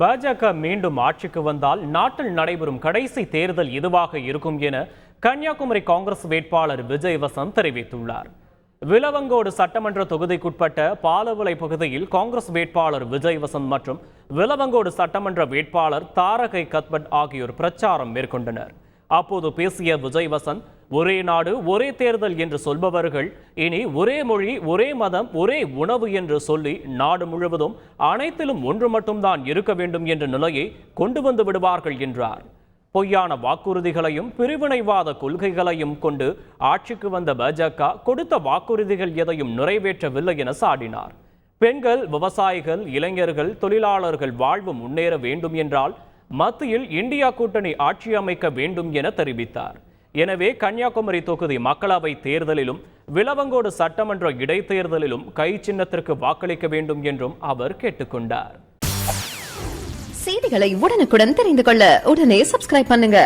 பாஜக மீண்டும் ஆட்சிக்கு வந்தால் நாட்டில் நடைபெறும் கடைசி தேர்தல் இதுவாக இருக்கும் என கன்னியாகுமரி காங்கிரஸ் வேட்பாளர் விஜய் வசந்த் தெரிவித்துள்ளார். விலவங்கோடு சட்டமன்ற தொகுதிக்குட்பட்ட பாலவிளை பகுதியில் காங்கிரஸ் வேட்பாளர் விஜய் வசந்த் மற்றும் விலவங்கோடு சட்டமன்ற வேட்பாளர் தாரகை கத்பட் ஆகியோர் பிரச்சாரம் மேற்கொண்டனர். அப்போது பேசிய விஜய் வசந்த் ஒரே நாடு ஒரே தேர்தல் என்று சொல்பவர்கள் இனி ஒரே மொழி ஒரே மதம் ஒரே உணவு என்று சொல்லி நாடு முழுவதும் அனைத்திலும் ஒன்று மட்டும்தான் இருக்க வேண்டும் என்ற நிலையை கொண்டு வந்து விடுவார்கள் என்றார். பொய்யான வாக்குறுதிகளையும் பிரிவினைவாத கொள்கைகளையும் கொண்டு ஆட்சிக்கு வந்த பாஜக கொடுத்த வாக்குறுதிகள் எதையும் நிறைவேற்றவில்லை என சாடினார். பெண்கள் விவசாயிகள் இளைஞர்கள் தொழிலாளர்கள் வாழ்வு முன்னேற வேண்டும் என்றால் மத்தியில் இந்தியா கூட்டணி ஆட்சி அமைக்க வேண்டும் என தெரிவித்தார். எனவே கன்னியாகுமரி தொகுதி மக்களவை தேர்தலிலும் விளவங்கோடு சட்டமன்ற இடைத்தேர்தலிலும் கை சின்னத்திற்கு வாக்களிக்க வேண்டும் என்றும் அவர் கேட்டுக்கொண்டார். செய்திகளை உடனுக்குடன் தெரிந்து கொள்ள உடனே சப்ஸ்கிரைப் பண்ணுங்க.